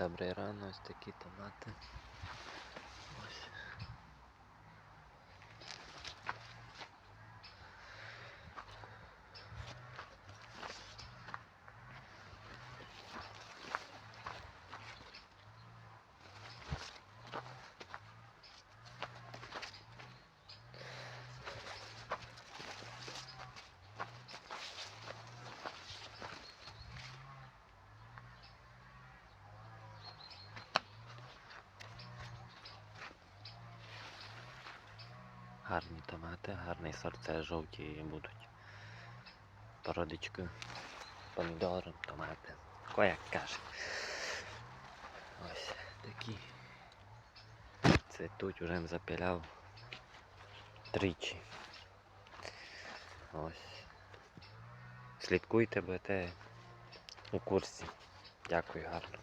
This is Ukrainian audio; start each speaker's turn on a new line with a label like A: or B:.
A: Добрий рано, ось такі томати. Гарні томати, гарний сорт, це жовті будуть. Породичкою. Помідори, томати. Ко як каже. Ось такі. Цвітуть, вже запіляв тричі. Ось. Слідкуйте, будете у курсі. Дякую гарно.